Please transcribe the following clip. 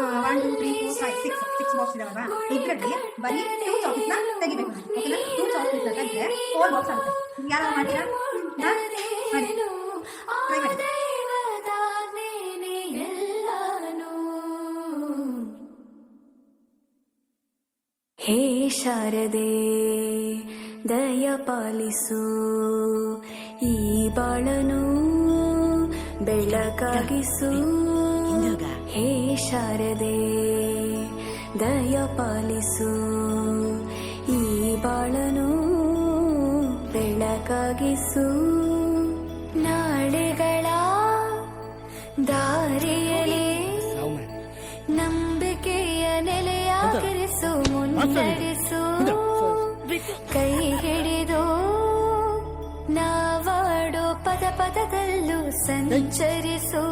One three four five six six box ತೆಗಿಬೇಕು ಓಕೆನಾ two ತೆಗೆದ್ರೆ ಬಾಕ್ಸ್ ಆಗುತ್ತೆ ಯಾರು ಮಾಡ್ತೀರಾ ಹಾ? ಶಾರದೆ, ದಯ ಪಾಲಿಸು ಈ ಬಾಳನು ಬೆಳಕಾಗಿಸು ಶಾರದೆ, ದಯ ಪಾಲಿಸು. ಈ ಬಾಳನು ಬೆಳಕಾಗಿಸು ನಾಳೆಗಳ ದಾರಿಯಲ್ಲಿ ನಂಬಿಕೆಯ ನೆಲೆಯಾಗಿರಿಸು ಮುನ್ನಡೆಸು. ಕೈ ಹಿಡಿದು ನಾವಾಡೋ ಪದ ಪದದಲ್ಲೂ ಸಂಚರಿಸು.